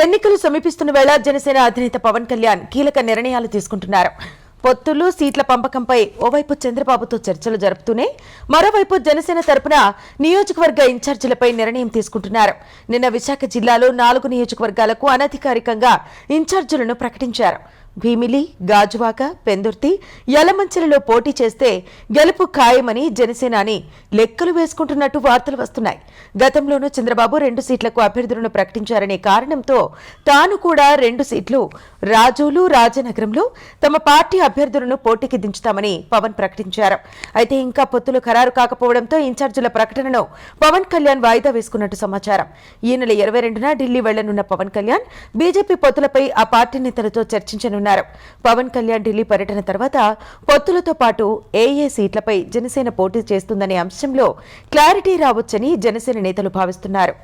ఎన్నికలు సమీపిస్తున్న వేళ జనసేన అధినేత పవన్ కళ్యాణ్ కీలక నిర్ణయాలు తీసుకుంటున్నారు. పొత్తులు సీట్ల పంపకంపై ఓవైపు చంద్రబాబుతో చర్చలు జరుపుతూనే మరోవైపు జనసేన తరపున నియోజకవర్గ ఇన్ఛార్జీలపై నిర్ణయం తీసుకుంటున్నారు. నిన్న విశాఖ జిల్లాలో నాలుగు నియోజకవర్గాలకు అనధికారికంగా ఇన్ఛార్జీలను ప్రకటించారు. భీమిలి గాజువాక పెందుర్తి యలమంచిలలో పోటీ చేస్తే గెలుపు ఖాయమని జనసేనాని లెక్కలు వేసుకుంటున్నట్టు వార్తలు వస్తున్నాయి. గతంలోనూ చంద్రబాబు రెండు సీట్లకు అభ్యర్థులను ప్రకటించారనే కారణంతో తాను కూడా రెండు సీట్లు రాజోలు రాజనగరంలో తమ పార్టీ అభ్యర్థులను పోటీకి దించుతామని పవన్ ప్రకటించారు. అయితే ఇంకా పొత్తులు ఖరారు కాకపోవడంతో ఇన్ఛార్జీల ప్రకటనను పవన్ కళ్యాణ్ వాయిదా వేసుకున్నట్టు సమాచారం. ఈ నెల ఇరవై రెండున ఢిల్లీ వెళ్ళనున్న పవన్ కళ్యాణ్ బీజేపీ పొత్తులపై ఆ పార్టీ నేతలతో చర్చించనున్నారు. పవన్ కళ్యాణ్ ఢిల్లీ పర్యటన తర్వాత పొత్తులతో పాటు ఏఏ సీట్లపై జనసేన పోటీ చేస్తుందనే అంశంలో క్లారిటీ రావచ్చని జనసేన నేతలు భావిస్తున్నారు.